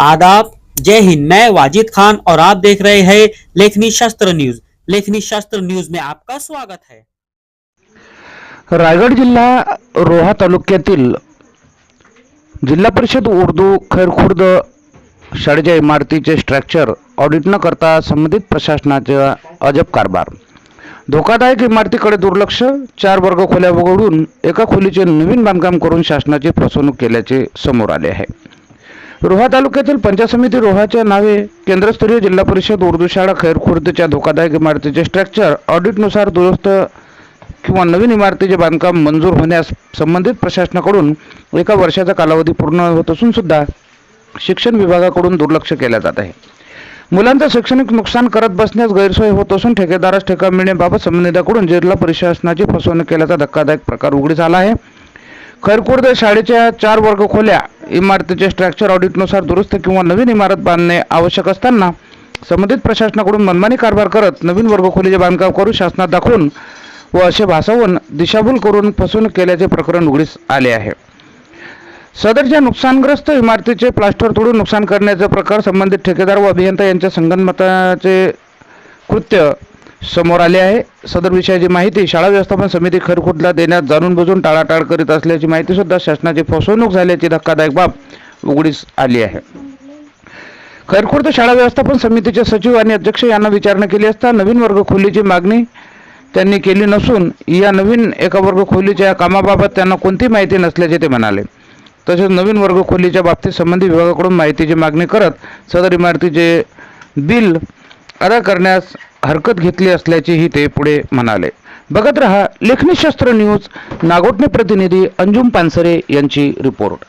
आदाब। जय हिंद, मैं वाजिद खान और आप देख रहे हैं लेखनी शास्त्र न्यूज़। लेखनी शास्त्र न्यूज़ में आपका स्वागत है। रायगड जिल्हा रोहा तालुक्यातील जिल्हा परिषद उर्दू खैरखुर्द शाळेच्या इमारतीचे स्ट्रक्चर ऑडिट न करता संबंधित प्रशासनाचा अजब कारभार. धोकादायक इमारतीकडे दुर्लक्ष, चार वर्ग खोल्या वगळून एका खोलीचे नवीन बांधकाम करून शासनाची फसवणूक केल्याचे समोर आले आहे. रोहा तालुक्यातील पंचायत समिती रोहाच्या नावे केंद्रस्तरीय जिल्हा परिषद उर्दू शाळा खैरखुर्दच्या धोकादायक इमारतीचे स्ट्रक्चर ऑडिटनुसार दुरुस्त किंवा नवीन इमारतीचे बांधकाम मंजूर होण्यास संबंधित प्रशासनाकडून एका वर्षाचा कालावधी पूर्ण होत असून सुद्धा शिक्षण विभागाकडून दुर्लक्ष केले जात आहे. मुलांचं शैक्षणिक नुकसान करत बसण्यास गैरसोय होत असून ठेकेदारास ठेका मिळण्याबाबत संबंधिताकडून जिल्हा प्रशासनाची फसवणूक केल्याचा धक्कादायक प्रकार उघडी झाला आहे. खैरखुर्द शाळेच्या चार वर्ग खोल्या इमारतीचे स्ट्रक्चर ऑडिटनुसार दुरुस्त किंवा नवीन इमारत बांधणे आवश्यक असताना संबंधित प्रशासनाकडून मनमानी कारभार करत नवीन वर्गखोलीचे बांधकाम करून शासनात दाखवून व असे भासवून दिशाभूल करून फसवणूक केल्याचे प्रकरण उघडीस आले आहे. सदरच्या नुकसानग्रस्त इमारतीचे प्लास्टर तोडून नुकसान करण्याचे प्रकार संबंधित ठेकेदार व अभियंता यांच्या संगनमताचे कृत्य समोर आले आहे. सदर विषयाची माहिती शाळा व्यवस्थापन समिती खरखुटला देण्यात जाणून बुजून टाळाटाळ करीत असल्याची माहिती सुद्धा शासनाची फसवणूक झाल्याची धक्कादायक बाब उघडीस आली आहे. खरखुर्द शाळा व्यवस्थापन समितीचे सचिव आणि अध्यक्ष यांना विचारणा केली असता नवीन वर्ग खोलीची मागणी त्यांनी केली नसून या नवीन एका वर्ग खोलीच्या कामाबाबत त्यांना कोणती माहिती नसल्याचे ते म्हणाले. तसेच नवीन वर्ग खोलीच्या बाबतीत संबंधित विभागाकडून माहितीची मागणी करत सदर इमारतीचे बिल अदा करण्यास हरकत घेतली असल्याचेही ते पुढे म्हणाले. बघत रहा लेखनीशास्त्र न्यूज नागोटणे प्रतिनिधी अंजुम पानसरे यांची रिपोर्ट.